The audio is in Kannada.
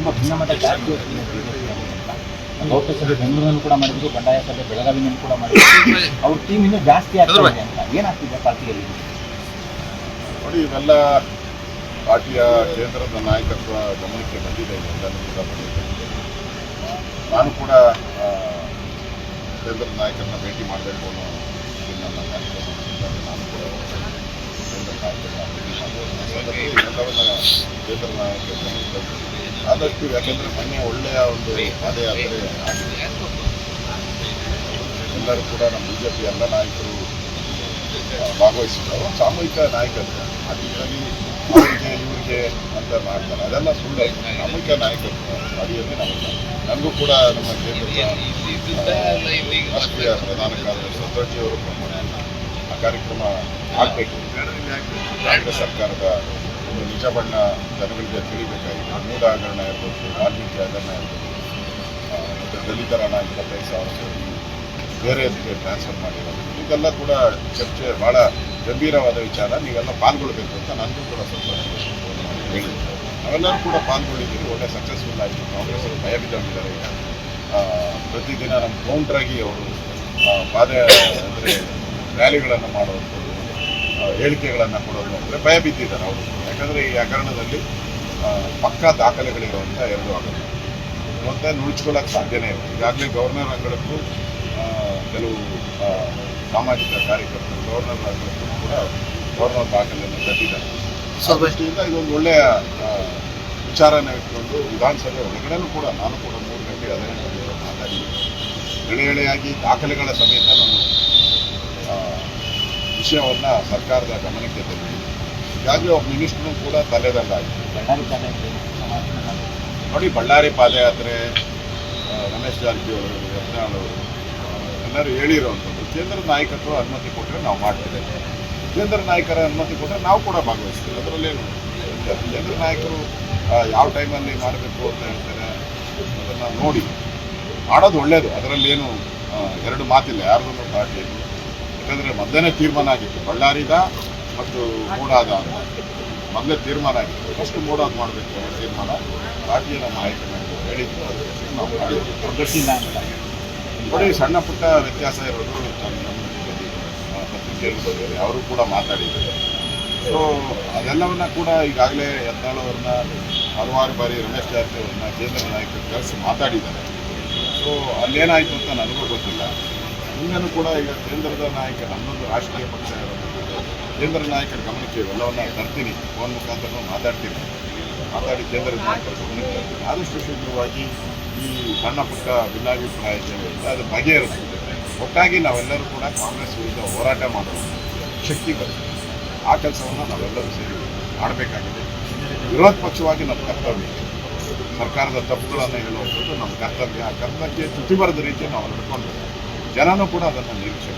ತುಂಬಾ ಭಿನ್ನಮತ ಅಂತ ಲೋಕಸಭೆ ಸಭೆ ಬೆಂಗಳೂರಿನಲ್ಲೂ ಕೂಡ ಮಾಡಿದ್ರು, ಬಂಡಾಯ ಸಭೆ ಬೆಳಗಾವಿನಲ್ಲಿ ಕೂಡ ಮಾಡಿದ್ರು. ಅವ್ರ ಟೀಮ್ ಇನ್ನೂ ಜಾಸ್ತಿ ಆಗ್ತಾ ಇದೆ ಅಂತ. ಏನಾಗ್ತಿದೆ ಪಾರ್ಟಿಯಲ್ಲಿ? ನೋಡಿ, ಇವೆಲ್ಲ ಪಾರ್ಟಿಯ ಕೇಂದ್ರದ ನಾಯಕತ್ವ ಗಮನಕ್ಕೆ ಬಂದಿದೆ ಅಂತ ಕೂಡ ಬಂದಿದೆ. ನಾನು ಕೂಡ ಕೇಂದ್ರದ ನಾಯಕರನ್ನ ಭೇಟಿ ಮಾಡಬೇಕು ಅನ್ನೋ ನನ್ನ ಕಾರ್ಯಕ್ರಮ ನಾನು ಕೂಡ ಕೇಂದ್ರ ನಾಯಕರನ್ನ ಭೇಟಿ ಮಾಡಬೇಕು ಸಂದರ್ಭದಲ್ಲಿ ಕೇಂದ್ರ ತಂದು ಆದಷ್ಟು ಯಾಕೆಂದರೆ ಮೊನ್ನೆ ಒಳ್ಳೆಯ ಒಂದು ಪಾದಯಾತ್ರೆ ಆಗಿದೆ. ಎಲ್ಲರೂ ಕೂಡ ನಮ್ಮ ಬಿ ಜೆ ಪಿ ಎಲ್ಲ ನಾಯಕರು ಭಾಗವಹಿಸಿದ್ರು ಒಂದು ಸಾಮೂಹಿಕ ನಾಯಕತ್ವ ಅದರಲ್ಲಿ ಅವರಿಗೆ ಇವರಿಗೆ ಅಂತ ಮಾಡ್ತಾರೆ. ಅದೆಲ್ಲ ಸುಳ್ಳು. ಸಾಮೂಹಿಕ ನಾಯಕತ್ವ ಅಡಿಯಲ್ಲಿ ನಮಗೆ. ನನಗೂ ಕೂಡ ನಮ್ಮ ಕೇಂದ್ರದ ಆ, ರಾಷ್ಟ್ರೀಯ ಪ್ರಧಾನ ಕಾರ್ಯದರ್ಶಿ ಸಂತೋಷಿ ಅವರು ಆ ಕಾರ್ಯಕ್ರಮ ಆಗಬೇಕು. ಕೇಂದ್ರ ಸರ್ಕಾರದ ಒಂದು ನಿಜ ಬಣ್ಣ ಜನಗಳಿಗೆ ತಿಳಿಬೇಕಾಗಿತ್ತು ಮೂಲ ಹಗರಣ ಇರ್ಬೋದು ವಾಲ್ಮೀಕಿ ಹಗರಣ ಇರ್ಬೋದು ಮತ್ತು ದಲಿತರ ಹಣ ಇಪ್ಪತ್ತೈದು ಸಾವಿರ ಬೇರೆ ಇದಕ್ಕೆ ಟ್ರಾನ್ಸ್ಫರ್ ಮಾಡಿರೋದು. ಇದೆಲ್ಲ ಕೂಡ ಚರ್ಚೆ ಭಾಳ ಗಂಭೀರವಾದ ವಿಚಾರ. ನೀವೆಲ್ಲ ಪಾಲ್ಗೊಳ್ಬೇಕು ಅಂತ ನನಗೂ ಕೂಡ ಸ್ವಲ್ಪ ಹೇಳಿದ್ದೆ ನಾವೆಲ್ಲರೂ ಕೂಡ ಪಾಲ್ಗೊಂಡಿದ್ದೀವಿ ಒಳ್ಳೆ ಸಕ್ಸಸ್ಫುಲ್ ಆಯಿತು. ಕಾಂಗ್ರೆಸ್ ಅವರು ಭಯ ಬಿದ್ದಿದ್ದಾರೆ ಪ್ರತಿದಿನ ನಮ್ಮ ಕೌಂಟ್ರಾಗಿ ಅವರು ಪಾದ ಅಂದರೆ ರ್ಯಾಲಿಗಳನ್ನು ಆ, ಹೇಳಿಕೆಗಳನ್ನು ಕೊಡೋದು ಅಂದರೆ ಭಯ ಬಿದ್ದಿದ್ದಾರೆ ಅವರು. ಯಾಕಂದರೆ ಈ ಹಗರಣದಲ್ಲಿ ಪಕ್ಕ ದಾಖಲೆಗಳಿರುವಂಥ ಎರಡು ಹಗರಣ. ಮತ್ತೆ ನುಳ್ಚ್ಕೊಳ್ಳೋಕೆ ಸಾಧ್ಯನೇ ಇಲ್ಲ. ಈಗಾಗಲೇ ಗವರ್ನರ್ ಅಂಗಳಕ್ಕೂ ಕೆಲವು ಸಾಮಾಜಿಕ ಕಾರ್ಯಕರ್ತರು ಗವರ್ನರ್ ಅಂಗಳಕ್ಕೂ ಕೂಡ ಗವರ್ನರ್ ದಾಖಲೆಯನ್ನು ಕಟ್ಟಿದ್ದಾರೆ. ಸೊ ದೃಷ್ಟಿಯಿಂದ ಇದೊಂದು ಒಳ್ಳೆಯ ವಿಚಾರನ ಇಟ್ಕೊಂಡು ವಿಧಾನಸಭೆ ಒಳಗಡೆನೂ ಕೂಡ ನಾನು ಕೂಡ ಮೂರು ಗಂಟೆ ಅದೇ ಗಂಟೆ ಮಾತಾಡಿ ಎಳೆ ಎಳೆಯಾಗಿ ದಾಖಲೆಗಳ ಸಮೇತ ನಾನು ವಿಷಯವನ್ನ ಸರ್ಕಾರದ ಗಮನಕ್ಕೆ ತಂದಿದೆ ಈಗಾಗಲೇ ಒಬ್ಬ ಮಿನಿಸ್ಟ್ರು ಕೂಡ ತಲೆದಲ್ಲಾಗಿದೆ ಬಳ್ಳಾರಿ ನೋಡಿ ಬಳ್ಳಾರಿ ಪಾದಯಾತ್ರೆ ರಮೇಶ್ ಜಾರಕಿಹೊಳಿ ಯತ್ನಾಳ್ ಅವರು ಎಲ್ಲರೂ ಹೇಳಿರುವಂಥದ್ದು ಕೇಂದ್ರ ನಾಯಕತ್ವ ಅನುಮತಿ ಕೊಟ್ಟರೆ ನಾವು ಮಾಡ್ತೇವೆ. ಕೇಂದ್ರ ನಾಯಕರ ಅನುಮತಿ ಕೊಟ್ಟರೆ ನಾವು ಕೂಡ ಭಾಗವಹಿಸ್ತೀವಿ. ಅದರಲ್ಲೇನು? ಕೇಂದ್ರ ನಾಯಕರು ಯಾವ ಟೈಮಲ್ಲಿ ಮಾಡಬೇಕು ಅಂತ ಹೇಳ್ತಾರೆ ಅದನ್ನು ನೋಡಿ. ಮಾಡೋದು ಒಳ್ಳೆಯದು ಅದರಲ್ಲೇನು ಏನು ಎರಡು ಮಾತಿಲ್ಲ. ಯಾರ್ದೂ ಪಾರ್ಟಿಯಲ್ಲಿ ಯಾಕಂದರೆ ಮೊದಲನೇ ತೀರ್ಮಾನ ಆಗಿತ್ತು. ಬಳ್ಳಾರಿದ ಮತ್ತು ಮೂಡಾದ ಅಂತ. ಮೊದಲೇ ತೀರ್ಮಾನ ಆಗಿತ್ತು. ಫಸ್ಟ್ ಮೂಡಾದ ಮಾಡಬೇಕು ಅನ್ನೋ ತೀರ್ಮಾನ ಪಾರ್ಟಿಯ ನಮ್ಮ ಹೈಕಮಾಂಡ್ ಹೇಳಿದ್ರು ಅದಕ್ಕೆ ನಾವು ಮಾಡಿದ್ವಿ ಪ್ರದರ್ಶನ ನೋಡಿ ಸಣ್ಣ ಪುಟ್ಟ ವ್ಯತ್ಯಾಸ ಇರೋದು ಬಂದಿದೆ ಅವರು ಕೂಡ ಮಾತಾಡಿದ್ದಾರೆ ಸೊ ಅದೆಲ್ಲವನ್ನ ಕೂಡ ಈಗಾಗಲೇ ಯತ್ನಾಳ್ ಅವ್ರನ್ನ ಹಲವಾರು ಬಾರಿ ರಮೇಶ್ ಜಾರಕಿಹೊಳಿ ಅವ್ರನ್ನ ಕೇಂದ್ರ ನಾಯಕರು ಕರೆಸಿ ಮಾತಾಡಿದ್ದಾರೆ. ಸೊ ಅಲ್ಲೇನಾಯಿತು ಅಂತ ನನಗೂ ಗೊತ್ತಿಲ್ಲ. ಮುಂದೆನೂ ಕೂಡ ಈಗ ಕೇಂದ್ರದ ನಾಯಕ ನಮ್ಮೊಂದು ರಾಷ್ಟ್ರೀಯ ಪಕ್ಷ ಕೇಂದ್ರ ನಾಯಕರ ಗಮನಕ್ಕೆ ಎಲ್ಲವನ್ನ ತರ್ತೀನಿ. ಫೋನ್ ಮುಖಾಂತರ ಮಾತಾಡ್ತೀನಿ. ಮಾತಾಡಿ ಕೇಂದ್ರದ ನಾಯಕರ ಗಮನಕ್ಕೆ ತರ್ತೀನಿ. ಆದಷ್ಟು ಶೀಘ್ರವಾಗಿ ಈ ಸಣ್ಣ ಪುಟ್ಟ ಭಿನ್ನಾಭಿಪ್ರಾಯ ಅದು ಇರುತ್ತೆ ಒಟ್ಟಾಗಿ ನಾವೆಲ್ಲರೂ ಕೂಡ ಕಾಂಗ್ರೆಸ್ ವಿರುದ್ಧ ಹೋರಾಟ ಮಾಡುವ ಶಕ್ತಿ ಬರ್ತದೆ. ಆ ಕೆಲಸವನ್ನು ನಾವೆಲ್ಲರೂ ಸೇರಿ ಮಾಡಬೇಕಾಗಿದೆ. ವಿರೋಧ ಪಕ್ಷವಾಗಿ ನಮ್ಮ ಕರ್ತವ್ಯ ಸರ್ಕಾರದ ತಪ್ಪುಗಳನ್ನು ಹೇಳುವಂಥದ್ದು ನಮ್ಮ ಕರ್ತವ್ಯ. ಆ ಕರ್ತವ್ಯ ಚ್ಯುತಿ ಬರದ ರೀತಿ ನಾವು ನಡ್ಕೊಂಡು ಜನನೂ ಕೂಡ ಅದನ್ನು ನಿರೀಕ್ಷೆ